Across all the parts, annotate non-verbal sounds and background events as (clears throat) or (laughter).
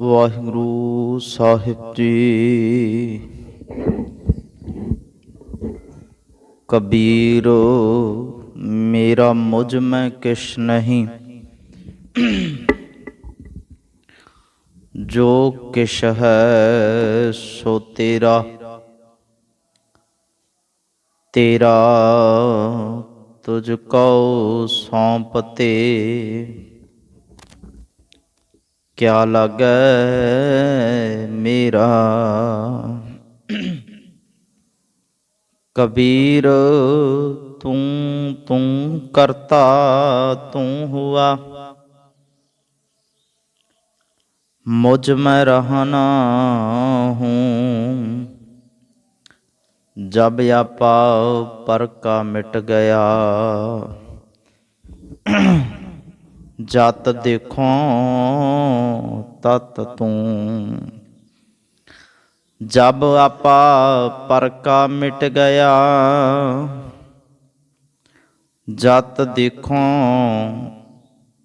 ਵਾਹਿਗੁਰੂ ਸਾਹਿਬ ਜੀ। ਕਬੀਰ, ਮੇਰਾ ਮੁਝ ਮੈਂ ਕਿਛ ਨਹੀਂ। ਜੋ ਕਿਛ ਹੈ, ਸੋ ਤੇਰਾ। ਤੇਰਾ ਤੁਝ ਕਉ ਸੌਂਪਤੇ क्या लग मेरा? कबीर तू तू करता तू हुआ। मुझमें रहना हूँ। जब या पाव पर का मिट गया। ਜਤ ਦੇਖੋ ਤਤ ਤੂੰ। ਜਬ ਆਪਾ ਪਰਕਾ ਮਿਟ ਗਿਆ, ਜਤ ਦੇਖੋ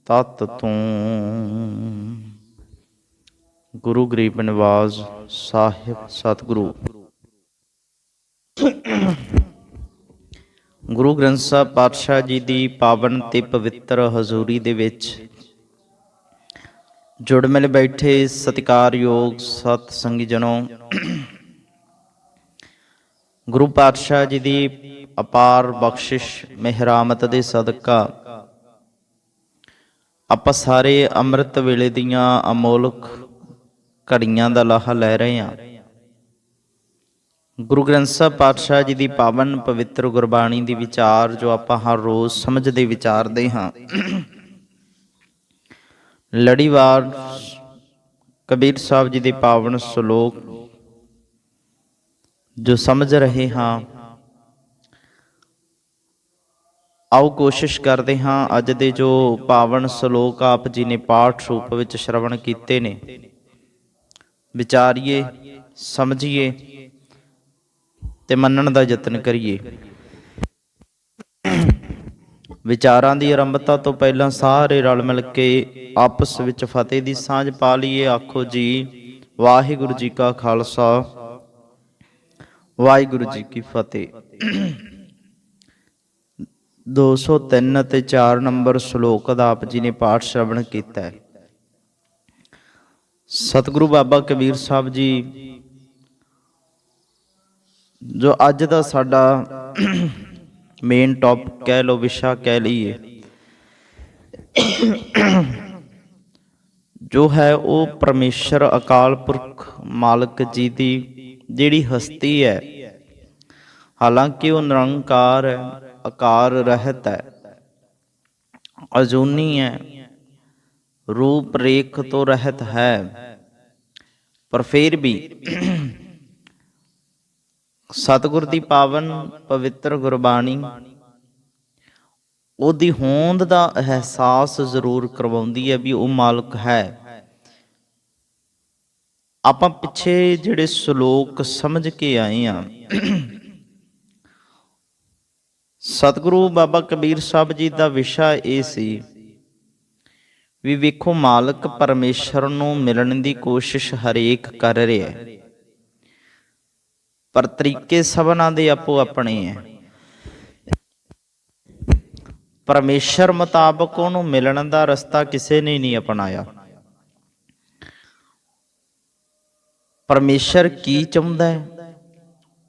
ਤਤ ਤੂੰ। ਗੁਰੂ ਗਰੀਬ ਨਿਵਾਜ਼ ਸਾਹਿਬ ਸਤਿਗੁਰੂ। ਗੁਰੂ ਗ੍ਰੰਥ ਸਾਹਿਬ ਪਾਤਸ਼ਾਹ ਜੀ ਦੀ ਪਾਵਨ ਤੇ ਪਵਿੱਤਰ ਹਜ਼ੂਰੀ ਦੇ ਵਿੱਚ ਜੁੜ ਮਿਲ ਬੈਠੇ ਸਤਿਕਾਰਯੋਗ ਸਤ ਸੰਗੀ ਜਨੋ ਗੁਰੂ ਪਾਤਸ਼ਾਹ ਜੀ ਦੀ ਅਪਾਰ ਬਖਸ਼ਿਸ਼ ਮਿਹਰਾਮਤ ਦੇ ਸਦਕਾ ਆਪਾਂ ਸਾਰੇ ਅੰਮ੍ਰਿਤ ਵੇਲੇ ਦੀਆਂ ਅਮੋਲਕ ਘੜੀਆਂ ਦਾ ਲਾਹਾ ਲੈ ਰਹੇ ਹਾਂ। ਗੁਰੂ ਗ੍ਰੰਥ ਸਾਹਿਬ ਪਾਤਸ਼ਾਹ ਜੀ ਦੀ ਪਾਵਨ ਪਵਿੱਤਰ ਗੁਰਬਾਣੀ ਦੀ ਵਿਚਾਰ ਜੋ ਆਪਾਂ ਹਰ ਰੋਜ਼ ਸਮਝਦੇ, ਵਿਚਾਰਦੇ ਹਾਂ। ਲੜੀਵਾਰ ਕਬੀਰ ਸਾਹਿਬ ਜੀ ਦੇ ਪਾਵਨ ਸ਼ਲੋਕ ਜੋ ਸਮਝ ਰਹੇ ਹਾਂ, ਆਓ ਕੋਸ਼ਿਸ਼ ਕਰਦੇ ਹਾਂ ਅੱਜ ਦੇ ਜੋ ਪਾਵਨ ਸ਼ਲੋਕ ਆਪ ਜੀ ਨੇ ਪਾਠ ਰੂਪ ਵਿੱਚ ਸ਼ਰਵਣ ਕੀਤੇ ਨੇ, ਵਿਚਾਰੀਏ, ਸਮਝੀਏ ਤੇ ਮੰਨਣ ਦਾ ਯਤਨ ਕਰੀਏ। ਵਿਚਾਰਾਂ ਦੀ ਆਰੰਭਤਾ ਤੋਂ ਪਹਿਲਾਂ ਸਾਰੇ ਰਲ ਮਿਲ ਕੇ ਆਪਸ ਵਿੱਚ ਫਤਿਹ ਦੀ ਸਾਂਝ ਪਾ ਲਈਏ। ਆਖੋ ਜੀ, ਵਾਹਿਗੁਰੂ ਜੀ ਕਾ ਖਾਲਸਾ, ਵਾਹਿਗੁਰੂ ਜੀ ਕੀ ਫਤਿਹ। 203 ਅਤੇ 4 ਨੰਬਰ ਸ਼ਲੋਕ ਦਾ ਆਪ ਜੀ ਨੇ ਪਾਠ ਸ਼ਰਵਣ ਕੀਤਾ ਹੈ। ਸਤਿਗੁਰੂ ਬਾਬਾ ਕਬੀਰ ਸਾਹਿਬ ਜੀ ਜੋ ਅੱਜ ਦਾ ਸਾਡਾ ਮੇਨ ਟੌਪ ਕਹਿ ਲੋ ਵਿਸ਼ਾ ਕਹਿ ਲਈਏ, ਜੋ ਹੈ ਉਹ ਪਰਮੇਸ਼ਰ, ਅਕਾਲ ਪੁਰਖ ਮਾਲਕ ਜੀ ਦੀ ਜਿਹੜੀ ਹਸਤੀ ਹੈ। ਹਾਲਾਂਕਿ ਉਹ ਨਿਰੰਕਾਰ ਹੈ ਆਕਾਰ ਰਹਿਤ ਹੈ, ਅਜੂਨੀ ਹੈ, ਰੂਪ ਰੇਖ ਤੋਂ ਰਹਿਤ ਹੈ, ਪਰ ਫਿਰ ਵੀ ਸਤਿਗੁਰ ਦੀ ਪਾਵਨ ਪਵਿੱਤਰ ਗੁਰਬਾਣੀ। ਉਹਦੀ ਹੋਂਦ ਦਾ ਅਹਿਸਾਸ ਜ਼ਰੂਰ ਕਰਵਾਉਂਦੀ ਹੈ ਵੀ ਉਹ ਮਾਲਕ ਹੈ। ਆਪਾਂ ਪਿੱਛੇ ਜਿਹੜੇ ਸ਼ਲੋਕ ਸਮਝ ਕੇ ਆਏ ਆ ਸਤਿਗੁਰੂ ਬਾਬਾ ਕਬੀਰ ਸਾਹਿਬ ਜੀ ਦਾ ਵਿਸ਼ਾ ਇਹ ਸੀ ਵੀ ਵੇਖੋ ਮਾਲਕ ਪਰਮੇਸ਼ਰ ਨੂੰ ਮਿਲਣ ਦੀ ਕੋਸ਼ਿਸ਼ ਹਰੇਕ ਕਰ ਰਿਹਾ ਹੈ। ਪਰ ਤਰੀਕੇ ਸਭਨਾਂ ਦੇ ਆਪੋ ਆਪਣੇ ਹੈ ਪਰਮੇਸ਼ਰ ਮੁਤਾਬਕ ਉਹਨੂੰ ਮਿਲਣ ਦਾ ਰਸਤਾ ਕਿਸੇ ਨੇ ਨਹੀਂ ਅਪਣਾਇਆ। ਪਰਮੇਸ਼ਰ ਕੀ ਚਾਹੁੰਦਾ ਹੈ?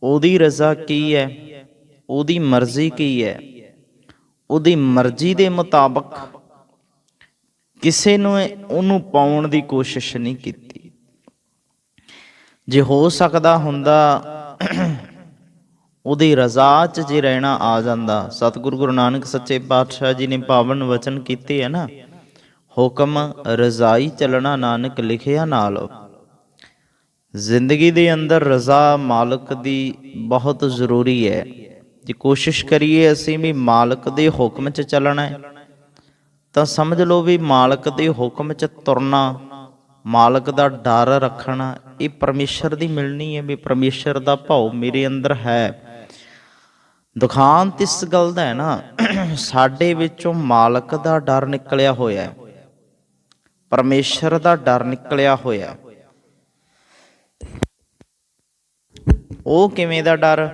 ਉਹਦੀ ਰਜ਼ਾ ਕੀ ਹੈ? ਉਹਦੀ ਮਰਜ਼ੀ ਕੀ ਹੈ? ਉਹਦੀ ਮਰਜ਼ੀ ਦੇ ਮੁਤਾਬਕ ਕਿਸੇ ਨੂੰ ਉਹਨੂੰ ਪਾਉਣ ਦੀ ਕੋਸ਼ਿਸ਼ ਨਹੀਂ ਕੀਤੀ। ਜੇ ਹੋ ਸਕਦਾ ਹੁੰਦਾ (clears throat) ਉਹਦੀ ਰਜ਼ਾ 'ਚ ਜੇ ਰਹਿਣਾ ਆ ਜਾਂਦਾ। ਸਤਿਗੁਰੂ ਗੁਰੂ ਨਾਨਕ ਸੱਚੇ ਪਾਤਸ਼ਾਹ ਜੀ ਨੇ ਪਾਵਨ ਵਚਨ ਕੀਤੇ ਹੈ ਨਾ। ਹੁਕਮ ਰਜ਼ਾਈ ਚੱਲਣਾ ਨਾਨਕ ਲਿਖਿਆ ਨਾਲ। ਜ਼ਿੰਦਗੀ ਦੇ ਅੰਦਰ ਰਜ਼ਾ ਮਾਲਕ ਦੀ ਬਹੁਤ ਜ਼ਰੂਰੀ ਹੈ। ਜੇ ਕੋਸ਼ਿਸ਼ ਕਰੀਏ ਅਸੀਂ ਵੀ ਮਾਲਕ ਦੇ ਹੁਕਮ 'ਚ ਚੱਲਣਾ ਹੈ, ਤਾਂ ਸਮਝ ਲਓ ਵੀ ਮਾਲਕ ਦੇ ਹੁਕਮ 'ਚ ਤੁਰਨਾ ਮਾਲਕ ਦਾ ਡਰ ਰੱਖਣਾ, ਇਹ ਪਰਮੇਸ਼ਰ ਦੀ ਮਿਲਣੀ ਹੈ ਵੀ ਪਰਮੇਸ਼ਰ ਦਾ ਭਾਉ ਮੇਰੇ ਅੰਦਰ ਹੈ। ਦੁਖਾਂਤ ਇਸ ਗੱਲ ਦਾ ਹੈ ਨਾ, ਸਾਡੇ ਵਿੱਚੋਂ ਮਾਲਕ ਦਾ ਡਰ ਨਿਕਲਿਆ ਹੋਇਆ ਹੈ। ਪਰਮੇਸ਼ਰ ਦਾ ਡਰ ਨਿਕਲਿਆ ਹੋਇਆ ਹੈ। ਉਹ ਕਿਵੇਂ ਦਾ ਡਰ?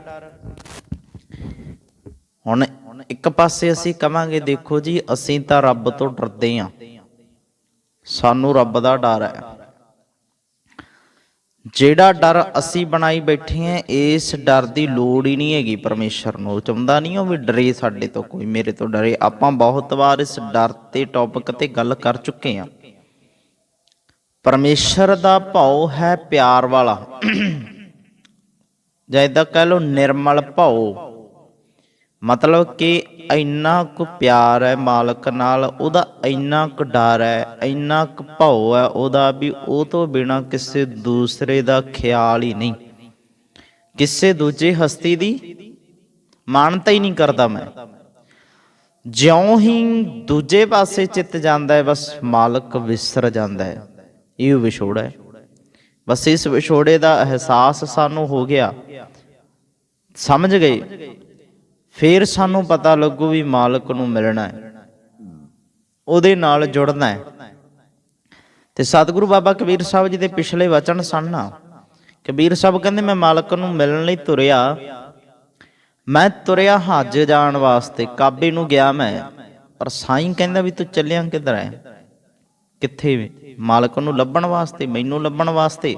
ਹੁਣ ਇੱਕ ਪਾਸੇ ਅਸੀਂ ਕਵਾਂਗੇ, ਦੇਖੋ ਜੀ, ਅਸੀਂ ਤਾਂ ਰੱਬ ਤੋਂ ਡਰਦੇ ਹਾਂ। ਸਾਨੂੰ ਰੱਬ ਦਾ ਡਰ ਹੈ। ਜਿਹੜਾ ਡਰ ਅਸੀਂ ਬਣਾਈ ਬੈਠੇ ਹਾਂ, ਇਸ ਡਰ ਦੀ ਲੋੜ ਹੀ ਨਹੀਂ ਹੈਗੀ ਪਰਮੇਸ਼ਰ ਨੂੰ। ਉਹ ਚਾਹੁੰਦਾ ਨਹੀਂ ਉਹ ਵੀ ਡਰੇ ਸਾਡੇ ਤੋਂ, ਕੋਈ ਮੇਰੇ ਤੋਂ ਡਰੇ। ਆਪਾਂ ਬਹੁਤ ਵਾਰ ਇਸ ਡਰ ਤੇ ਟੌਪਿਕ ਤੇ ਗੱਲ ਕਰ ਚੁੱਕੇ ਹਾਂ। ਪਰਮੇਸ਼ਰ ਦਾ ਭਾਉ ਹੈ ਪਿਆਰ ਵਾਲਾ। ਜਾਂ ਇਦਾਂ ਕਹਿ ਲਓ ਨਿਰਮਲ ਭਾਉ। ਮਤਲਬ ਕਿ ਇੰਨਾ ਕੁ ਪਿਆਰ ਹੈ ਮਾਲਕ ਨਾਲ, ਉਹਦਾ ਇੰਨਾ ਕੁ ਡਰ ਹੈ, ਇੰਨਾ ਕੁ ਭਾਉ ਹੈ, ਉਹਦਾ ਵੀ ਉਹ ਤੋਂ ਬਿਨਾ ਕਿਸੇ ਦੂਸਰੇ ਦਾ ਖਿਆਲ ਹੀ ਨਹੀਂ। ਕਿਸੇ ਦੂਜੇ ਹਸਤੀ ਦੀ ਮਾਨਤਾ ਹੀ ਨਹੀਂ ਕਰਦਾ ਮੈਂ। ਜਿਉਂ ਹੀ ਦੂਜੇ ਪਾਸੇ ਚਿੱਤ ਜਾਂਦਾ ਹੈ, ਬਸ ਮਾਲਕ ਵਿਸਰ ਜਾਂਦਾ ਹੈ। ਇਹ ਵਿਛੋੜਾ ਹੈ। ਬਸ ਇਸ ਵਿਛੋੜੇ ਦਾ ਅਹਿਸਾਸ ਸਾਨੂੰ ਹੋ ਗਿਆ। ਸਮਝ ਗਏ? ਫੇਰ ਸਾਨੂੰ ਪਤਾ ਲੱਗੂ ਵੀ ਮਾਲਕ ਨੂੰ ਮਿਲਣਾ ਹੈ। ਉਹਦੇ ਨਾਲ ਜੁੜਨਾ ਹੈ। ਤੇ ਸਤਿਗੁਰੂ ਬਾਬਾ ਕਬੀਰ ਸਾਹਿਬ ਜੀ ਦੇ ਪਿਛਲੇ ਵਚਨ ਸਨ ਨਾ। ਕਬੀਰ ਸਾਹਿਬ ਕਹਿੰਦੇ, ਮੈਂ ਮਾਲਕ ਨੂੰ ਮਿਲਣ ਲਈ ਤੁਰਿਆ। ਮੈਂ ਤੁਰਿਆ ਹੱਜ ਜਾਣ ਵਾਸਤੇ। ਕਾਬੇ ਨੂੰ ਗਿਆ ਮੈਂ। ਪਰ ਸਾਈਂ ਕਹਿੰਦਾ ਵੀ ਤੂੰ ਚੱਲਿਆ ਕਿੱਧਰ ਹੈ? ਕਿੱਥੇ ਮਾਲਕ ਨੂੰ ਲੱਭਣ ਵਾਸਤੇ, ਮੈਨੂੰ ਲੱਭਣ ਵਾਸਤੇ।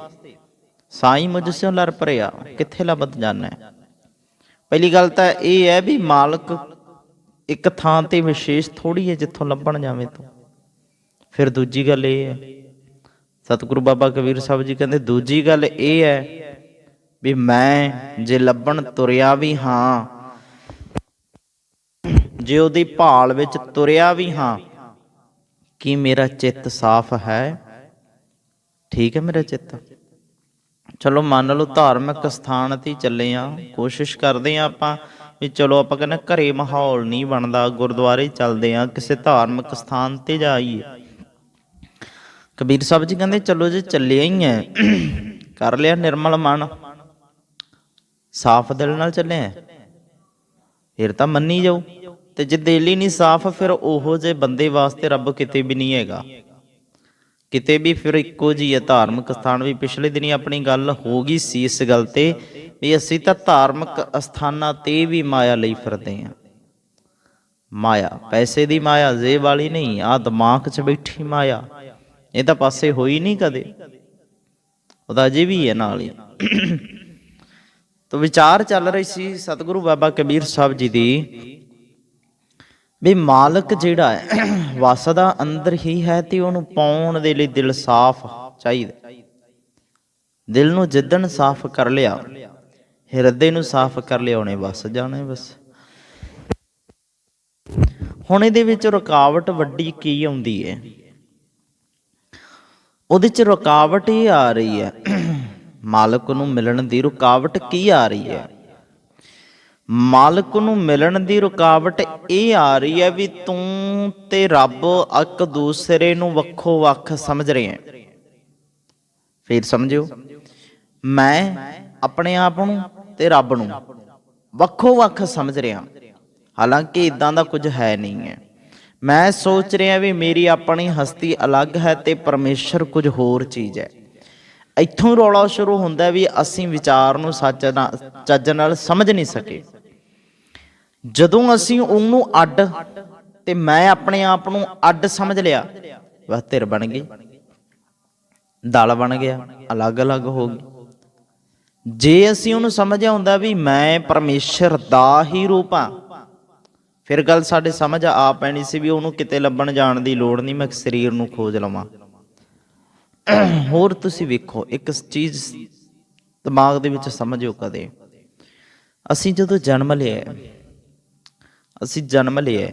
ਸਾਈਂ ਮੁਝ ਸਿਓ ਲਰ ਪਰਿਆ। ਕਿੱਥੇ ਲੱਭਤ ਜਾਣਾ ਹੈ? ਪਹਿਲੀ ਗੱਲ ਤਾਂ ਇਹ ਹੈ ਵੀ ਮਾਲਕ ਇੱਕ ਥਾਂ ਤੇ ਵਿਸ਼ੇਸ਼ ਥੋੜੀ ਹੈ ਜਿੱਥੋਂ ਲੱਭਣ ਜਾਵੇਂ ਤੂੰ। ਫਿਰ ਦੂਜੀ ਗੱਲ ਇਹ ਹੈ, ਸਤਿਗੁਰੂ ਬਾਬਾ ਕਬੀਰ ਸਾਹਿਬ ਜੀ ਕਹਿੰਦੇ, ਦੂਜੀ ਗੱਲ ਇਹ ਹੈ ਵੀ ਮੈਂ ਜੇ ਲੱਭਣ ਤੁਰਿਆ ਵੀ ਹਾਂ, ਜੇ ਉਹਦੀ ਭਾਲ ਵਿੱਚ ਤੁਰਿਆ ਵੀ ਹਾਂ, ਕੀ ਮੇਰਾ ਚਿੱਤ ਸਾਫ਼ ਹੈ? ਠੀਕ ਹੈ ਮੇਰਾ ਚਿੱਤ? ਚਲੋ ਮੰਨ ਲਓ ਧਾਰਮਿਕ ਸਥਾਨ ਤੇ ਚੱਲੇ ਆ। ਕੋਸ਼ਿਸ਼ ਕਰਦੇ ਆ ਆਪਾਂ ਵੀ ਚਲੋ ਆਪਾਂ ਕਹਿੰਦੇ ਘਰੇ ਮਾਹੌਲ ਨਹੀਂ ਬਣਦਾ, ਗੁਰਦੁਆਰੇ ਚੱਲਦੇ ਆ, ਕਿਸੇ ਧਾਰਮਿਕ ਸਥਾਨ ਤੇ ਜਾਈਏ। ਕਬੀਰ ਸਾਹਿਬ ਜੀ ਕਹਿੰਦੇ, ਚਲੋ ਜੇ, ਚੱਲਿਆ ਹੀ ਐ ਕਰ ਲਿਆ ਨਿਰਮਲ ਮਨ। ਸਾਫ਼ ਦਿਲ ਨਾਲ ਚੱਲਿਆ ਫਿਰ ਤਾਂ ਮੰਨੀ ਜਾਓ। ਤੇ ਜੇ ਦਿਲ ਹੀ ਨਹੀਂ ਸਾਫ਼, ਫਿਰ ਉਹੋ ਜੇ ਬੰਦੇ ਵਾਸਤੇ ਰੱਬ ਕਿਤੇ ਵੀ ਨਹੀਂ ਹੈਗਾ। ਕਿਤੇ ਵੀ ਫਿਰ ਇੱਕੋ ਜੀ ਹੈ, ਧਾਰਮਿਕ ਸਥਾਨ ਵੀ ਪਿਛਲੇ ਦਿਨੀ ਆਪਣੀ ਗੱਲ ਹੋ ਗਈ ਸੀ ਇਸ ਗੱਲ ਤੇ ਵੀ ਅਸੀਂ ਤਾਂ ਧਾਰਮਿਕ ਅਸਥਾਨਾਂ ਤੇ ਵੀ ਮਾਇਆ ਲਈ ਫਿਰਦੇ ਹਾਂ। ਮਾਇਆ, ਪੈਸੇ ਦੀ ਮਾਇਆ ਜ਼ੇਬ ਵਾਲੀ ਨਹੀਂ ਆ ਦਿਮਾਗ 'ਚ ਬੈਠੀ ਮਾਇਆ। ਇਹ ਤਾਂ ਪਾਸੇ ਹੋਈ ਨਹੀਂ ਕਦੇ। ਉਹਦਾ ਅਜੇ ਵੀ ਹੈ ਨਾਲ ਹੀ। ਤੋ ਵਿਚਾਰ ਚੱਲ ਰਹੀ ਸੀ ਸਤਿਗੁਰੂ ਬਾਬਾ ਕਬੀਰ ਸਾਹਿਬ ਜੀ ਦੀ ਵੀ ਮਾਲਕ ਜਿਹੜਾ ਹੈ, ਵਸਦਾ ਅੰਦਰ ਹੀ ਹੈ ਤੇ ਉਹਨੂੰ ਪਾਉਣ ਦੇ ਲਈ ਦਿਲ ਸਾਫ਼ ਚਾਹੀਦਾ। ਦਿਲ ਨੂੰ ਜਿੱਦਣ ਸਾਫ਼ ਕਰ ਲਿਆ, ਹਿਰਦੇ ਨੂੰ ਸਾਫ਼ ਕਰ ਲਿਆ, ਉਹਨੇ ਵਸ ਜਾਣਾ ਬਸ। ਹੁਣ ਇਹਦੇ ਵਿੱਚ ਰੁਕਾਵਟ ਵੱਡੀ ਕੀ ਆਉਂਦੀ ਹੈ? ਉਹਦੇ ਚ ਰੁਕਾਵਟ ਇਹ ਆ ਰਹੀ ਹੈ। ਮਾਲਕ ਨੂੰ ਮਿਲਣ ਦੀ ਰੁਕਾਵਟ ਕੀ ਆ ਰਹੀ ਹੈ? ਮਾਲਕ ਨੂੰ ਮਿਲਣ ਦੀ ਰੁਕਾਵਟ ਇਹ ਆ ਰਹੀ ਹੈ ਵੀ ਤੂੰ ਤੇ ਰੱਬ ਇੱਕ ਦੂਸਰੇ ਨੂੰ ਵੱਖੋ ਵੱਖ ਸਮਝ ਰਹੇ ਹੈ। ਫੇਰ ਸਮਝਿਓ, ਮੈਂ ਆਪਣੇ ਆਪ ਨੂੰ ਤੇ ਰੱਬ ਨੂੰ ਵੱਖੋ ਵੱਖ ਸਮਝ ਰਿਹਾ। ਹਾਲਾਂਕਿ ਇਦਾਂ ਦਾ ਕੁਝ ਹੈ ਨਹੀਂ ਹੈ। ਮੈਂ ਸੋਚ ਰਿਹਾ ਵੀ ਮੇਰੀ ਆਪਣੀ ਹਸਤੀ ਅਲੱਗ ਹੈ ਤੇ ਪਰਮੇਸ਼ਰ ਕੁਝ ਹੋਰ ਚੀਜ਼ ਹੈ। ਇੱਥੋਂ ਰੌਲਾ ਸ਼ੁਰੂ ਹੁੰਦਾ ਵੀ ਅਸੀਂ ਵਿਚਾਰ ਨੂੰ ਸੱਚ ਨਾਲ ਚੱਜ ਨਾਲ ਸਮਝ ਨਹੀਂ ਸਕੇ। ਜਦੋਂ ਅਸੀਂ ਉਹਨੂੰ ਅੱਡ ਤੇ ਮੈਂ ਆਪਣੇ ਆਪ ਨੂੰ ਅੱਡ ਸਮਝ ਲਿਆ, ਵਹ ਧਿਰ ਬਣ ਗਈ। ਦਲ ਬਣ ਗਿਆ, ਅਲੱਗ-ਅਲੱਗ ਹੋ ਗਈ। ਜੇ ਅਸੀਂ ਉਹਨੂੰ ਸਮਝਿਆ ਹੁੰਦਾ ਵੀ ਮੈਂ ਪਰਮੇਸ਼ਰ ਦਾ ਹੀ ਰੂਪ ਆ ਫਿਰ ਗੱਲ ਸਾਡੇ ਸਮਝ ਆ ਪੈਣੀ ਸੀ ਵੀ ਉਹਨੂੰ ਕਿਤੇ ਲੱਭਣ ਜਾਣ ਦੀ ਲੋੜ ਨਹੀਂ, ਮੈਂ ਸਰੀਰ ਨੂੰ ਖੋਜ ਲਵਾਂ। ਹੋਰ ਤੁਸੀਂ ਵੇਖੋ, ਇੱਕ ਚੀਜ਼ ਦਿਮਾਗ ਦੇ ਵਿੱਚ ਸਮਝਿਓ ਕਦੇ। ਅਸੀਂ ਜਦੋਂ ਜਨਮ ਲਿਆ ਅਸੀਂ ਜਨਮ ਲਿਆ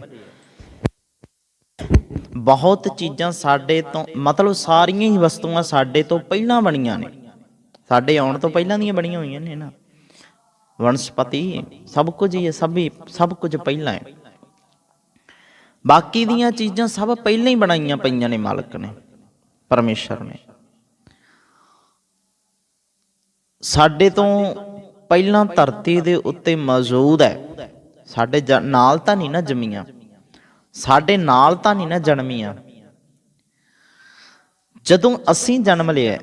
ਬਹੁਤ ਚੀਜ਼ਾਂ ਸਾਡੇ ਤੋਂ, ਮਤਲਬ ਸਾਰੀਆਂ ਹੀ ਵਸਤੂਆਂ ਸਾਡੇ ਤੋਂ ਪਹਿਲਾਂ ਬਣੀਆਂ ਨੇ। ਸਾਡੇ ਆਉਣ ਤੋਂ ਪਹਿਲਾਂ ਦੀਆਂ ਬਣੀਆਂ ਹੋਈਆਂ ਨੇ ਨਾ। ਵਨਸਪਤੀ ਸਭ ਕੁਝ ਹੀ, ਸਭ ਹੀ, ਸਭ ਕੁਝ ਪਹਿਲਾਂ ਹੈ। ਬਾਕੀ ਦੀਆਂ ਚੀਜ਼ਾਂ ਸਭ ਪਹਿਲਾਂ ਹੀ ਬਣਾਈਆਂ ਪਈਆਂ ਨੇ ਮਾਲਕ ਨੇ, ਪਰਮੇਸ਼ਰ ਨੇ। ਸਾਡੇ ਤੋਂ ਪਹਿਲਾਂ ਧਰਤੀ ਦੇ ਉੱਤੇ ਮੌਜੂਦ ਹੈ। ਸਾਡੇ ਨਾਲ ਤਾਂ ਨਹੀਂ ਨਾ ਜੰਮੀਆਂ। ਸਾਡੇ ਨਾਲ ਤਾਂ ਨਹੀਂ ਨਾ ਜਨਮੀਆਂ। ਜਦੋਂ ਅਸੀਂ ਜਨਮ ਲਿਆ,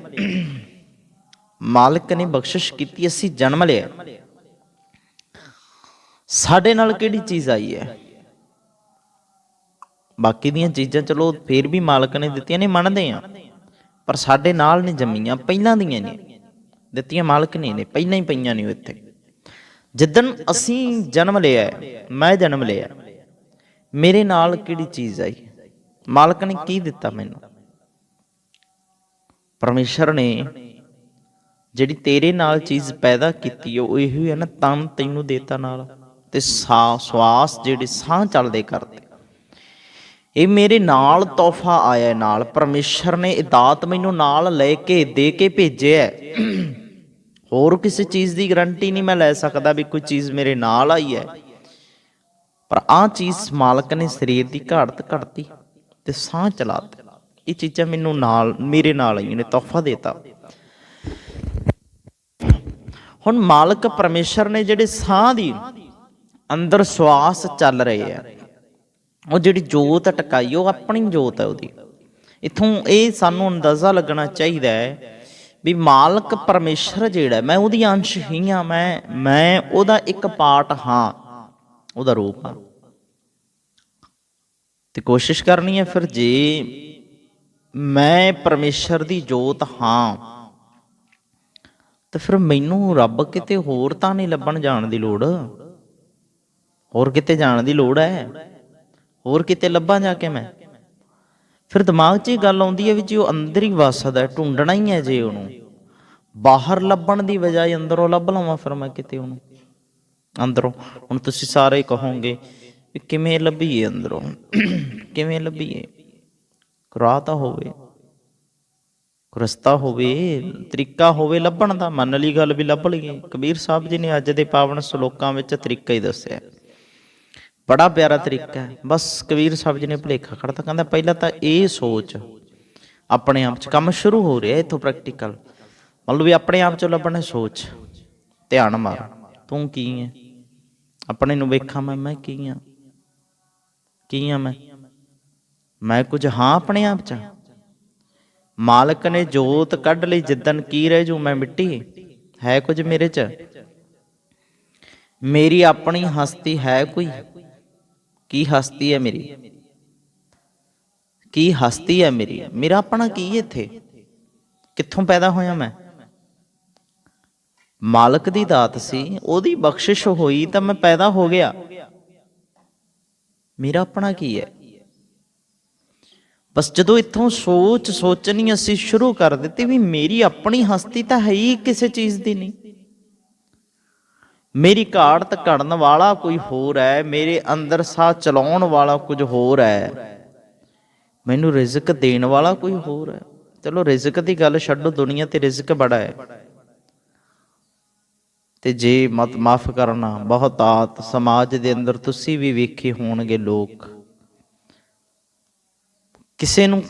ਮਾਲਕ ਨੇ ਬਖਸ਼ਿਸ਼ ਕੀਤੀ, ਅਸੀਂ ਜਨਮ ਲਿਆ। ਸਾਡੇ ਨਾਲ ਕਿਹੜੀ ਚੀਜ਼ ਆਈ ਹੈ? ਬਾਕੀ ਦੀਆਂ ਚੀਜ਼ਾਂ ਚਲੋ ਫੇਰ ਵੀ ਮਾਲਕ ਨੇ ਦਿੱਤੀਆਂ ਨੇ, ਮੰਨਦੇ ਆ ਪਰ ਸਾਡੇ ਨਾਲ ਨਹੀਂ ਜੰਮੀਆਂ, ਪਹਿਲਾਂ ਦੀਆਂ ਨੇ। ਦਿੱਤੀਆਂ ਮਾਲਕ ਨੇ ਨੇ, ਪਹਿਲਾਂ ਹੀ ਪਈਆਂ ਨੇ ਉਹ ਇੱਥੇ ਜਿੱਦਣ ਅਸੀਂ ਜਨਮ ਲਿਆ, ਮੈਂ ਜਨਮ ਲਿਆ, ਮੇਰੇ ਨਾਲ ਕਿਹੜੀ ਚੀਜ਼ ਆਈ? ਮਾਲਕ ਨੇ ਕੀ ਦਿੱਤਾ ਮੈਨੂੰ? ਪਰਮੇਸ਼ਰ ਨੇ ਜਿਹੜੀ ਤੇਰੇ ਨਾਲ ਚੀਜ਼ ਪੈਦਾ ਕੀਤੀ, ਉਹ ਇਹੋ ਹੀ ਹੈ ਨਾ, ਤਨ ਤੈਨੂੰ ਦੇਤਾ ਨਾਲ ਤੇ ਸਾਹ ਸਵਾਸ ਜਿਹੜੇ ਸਾਹ ਚੱਲਦੇ ਕਰਦੇ। ਇਹ ਮੇਰੇ ਨਾਲ ਤੋਹਫਾ ਆਇਆ ਨਾਲ, ਪਰਮੇਸ਼ਰ ਨੇ ਇਹ ਦਾਤ ਮੈਨੂੰ ਨਾਲ ਲੈ ਕੇ, ਦੇ ਕੇ ਭੇਜਿਆ। ਹੋਰ ਕਿਸੇ ਚੀਜ਼ ਦੀ ਗਰੰਟੀ ਨਹੀਂ ਮੈਂ ਲੈ ਸਕਦਾ ਵੀ ਕੋਈ ਚੀਜ਼ ਮੇਰੇ ਨਾਲ ਆਈ ਹੈ। ਪਰ ਆਹ ਚੀਜ਼ ਮਾਲਕ ਨੇ ਸਰੀਰ ਦੀ ਘਾੜਤ ਘੜਤੀ ਤੇ ਸਾਹ ਚਲਾਤੇ। ਇਹ ਚੀਜ਼ਾਂ ਮੈਨੂੰ ਨਾਲ, ਮੇਰੇ ਨਾਲ ਆਈਆਂ ਨੇ, ਤੋਹਫਾ ਦੇਤਾ। ਹੁਣ ਮਾਲਕ ਪਰਮੇਸ਼ਰ ਨੇ ਜਿਹੜੇ ਸਾਹ ਦੀ ਅੰਦਰ ਸਵਾਸ ਚੱਲ ਰਹੇ ਆ, ਉਹ ਜਿਹੜੀ ਜੋਤ ਟਕਾਈ ਉਹ ਆਪਣੀ ਜੋਤ ਹੈ ਉਹਦੀ। ਇਥੋਂ ਇਹ ਸਾਨੂੰ ਅੰਦਾਜ਼ਾ ਲੱਗਣਾ ਚਾਹੀਦਾ ਹੈ ਵੀ ਮਾਲਕ ਪਰਮੇਸ਼ਰ ਜਿਹੜਾ, ਮੈਂ ਉਹਦੀ ਅੰਸ਼ ਹੀ ਹਾਂ, ਮੈਂ ਮੈਂ ਉਹਦਾ ਇੱਕ ਪਾਰਟ ਹਾਂ, ਉਹਦਾ ਰੂਪ ਹਾਂ। ਤੇ ਕੋਸ਼ਿਸ਼ ਕਰਨੀ ਹੈ ਫਿਰ ਜੇ ਮੈਂ ਪਰਮੇਸ਼ਰ ਦੀ ਜੋਤ ਹਾਂ, ਤੇ ਫਿਰ ਮੈਨੂੰ ਰੱਬ ਕਿਤੇ ਹੋਰ ਤਾਂ ਨਹੀਂ ਲੱਭਣ ਜਾਣ ਦੀ ਲੋੜ? ਹੋਰ ਕਿਤੇ ਜਾਣ ਦੀ ਲੋੜ ਹੈ? ਹੋਰ ਕਿਤੇ ਲੱਭਾਂ ਜਾ ਕੇ ਮੈਂ? ਫਿਰ ਦਿਮਾਗ 'ਚ ਇਹ ਗੱਲ ਆਉਂਦੀ ਹੈ ਵੀ ਜੇ ਉਹ ਅੰਦਰ ਹੀ ਵਸਦਾ ਹੈ, ਢੂੰਡਣਾ ਹੀ ਹੈ ਜੇ ਉਹਨੂੰ। ਬਾਹਰ ਲੱਭਣ ਦੀ ਬਜਾਏ ਅੰਦਰੋਂ ਲੱਭ ਲਵਾਂ ਫਿਰ ਮੈਂ ਕਿਤੇ ਉਹਨੂੰ। ਅੰਦਰੋਂ। ਹੁਣ ਤੁਸੀਂ ਸਾਰੇ ਕਹੋਗੇ ਵੀ ਕਿਵੇਂ ਲੱਭੀਏ ਅੰਦਰੋਂ? ਕਿਵੇਂ ਲੱਭੀਏ? ਰਾਹ ਤਾਂ ਹੋਵੇ। ਕੋਈ ਰਸਤਾ ਹੋਵੇ, ਤਰੀਕਾ ਹੋਵੇ ਲੱਭਣ ਦਾ। ਮੰਨ ਲਈ ਗੱਲ ਵੀ ਲੱਭ ਲਈਏ। ਕਬੀਰ ਸਾਹਿਬ ਜੀ ਨੇ ਅੱਜ ਦੇ ਪਾਵਨ ਸ਼ਲੋਕਾਂ ਵਿੱਚ ਤਰੀਕਾ ਹੀ ਦੱਸਿਆ। ਬੜਾ ਪਿਆਰਾ ਤਰੀਕਾ ਹੈ। ਬਸ ਕਬੀਰ ਸਾਹਿਬ ਜੀ ਨੇ ਭੁਲੇਖਾ ਕੱਢਤਾ, ਕਹਿੰਦਾ ਪਹਿਲਾਂ ਤਾਂ ਇਹ ਸੋਚ, ਆਪਣੇ ਆਪ 'ਚ ਕੰਮ ਸ਼ੁਰੂ ਹੋ ਰਿਹਾ ਇਥੋਂ ਪ੍ਰੈਕਟੀਕਲ ਮਤਲਬ ਵੀ ਆਪਣੇ ਆਪ 'ਚ ਲੱਭਣਾ ਸੋਚ। ਧਿਆਨ ਮਾਰ, ਤੂੰ ਕੀ ਹੈ? ਆਪਣੇ ਨੂੰ ਵੇਖਾਂ ਮੈਂ ਮੈਂ ਕੀ ਹਾਂ? ਕੀ ਹਾਂ ਮੈਂ? ਮੈਂ ਕੁਝ ਹਾਂ ਆਪਣੇ ਆਪ 'ਚ? ਮਾਲਕ ਨੇ ਜੋਤ ਕੱਢ ਲਈ ਜਿੱਦਨ ਕੀ ਰਹਿ ਜੂ ਮੈਂ ਮਿੱਟੀ ਹੈ ਕੁਝ ਮੇਰੇ 'ਚ? ਮੇਰੀ ਆਪਣੀ ਹਸਤੀ ਹੈ ਕੋਈ? ਕੀ ਹਸਤੀ ਹੈ ਮੇਰੀ? ਕੀ ਹਸਤੀ ਹੈ ਮੇਰੀ? ਮੇਰਾ ਆਪਣਾ ਕੀ ਇੱਥੇ? ਕਿੱਥੋਂ ਪੈਦਾ ਹੋਇਆ ਮੈਂ? ਮਾਲਕ ਦੀ ਦਾਤ ਸੀ, ਉਹਦੀ ਬਖਸ਼ਿਸ਼ ਹੋਈ ਤਾਂ ਮੈਂ ਪੈਦਾ ਹੋ ਗਿਆ। ਮੇਰਾ ਆਪਣਾ ਕੀ ਹੈ? ਬਸ ਜਦੋਂ ਇੱਥੋਂ ਸੋਚ ਸੋਚਣੀ ਅਸੀਂ ਸ਼ੁਰੂ ਕਰ ਦਿੱਤੀ ਵੀ ਮੇਰੀ ਆਪਣੀ ਹਸਤੀ ਤਾਂ ਹੈ ਹੀ ਕਿਸੇ ਚੀਜ਼ ਦੀ ਨਹੀਂ। ਮੇਰੀ ਘਾੜਤ ਘੜਨ ਵਾਲਾ ਕੋਈ ਹੋਰ ਹੈ, ਮੇਰੇ ਅੰਦਰ ਸਾਹ ਚਲਾਉਣ ਵਾਲਾ ਕੁਝ ਹੋਰ ਹੈ। ਮੈਨੂੰ ਰਿਜ਼ਕ ਦੇਣ ਵਾਲਾ ਕੋਈ ਹੋਰ ਹੈ। ਚਲੋ ਰਿਜ਼ਕ ਦੀ ਗੱਲ ਛੱਡੋ, ਦੁਨੀਆ ਤੇ ਰਿਜ਼ਕ ਬੜਾ ਹੈ। ਤੇ ਜੇ ਮਤ ਮਾਫ ਕਰਨਾ ਬਹੁਤਾਤ ਸਮਾਜ ਦੇ ਅੰਦਰ ਤੁਸੀਂ ਵੀ ਵੇਖੇ ਹੋਣਗੇ ਲੋਕ। ਕਿਸੇ ਨੂੰ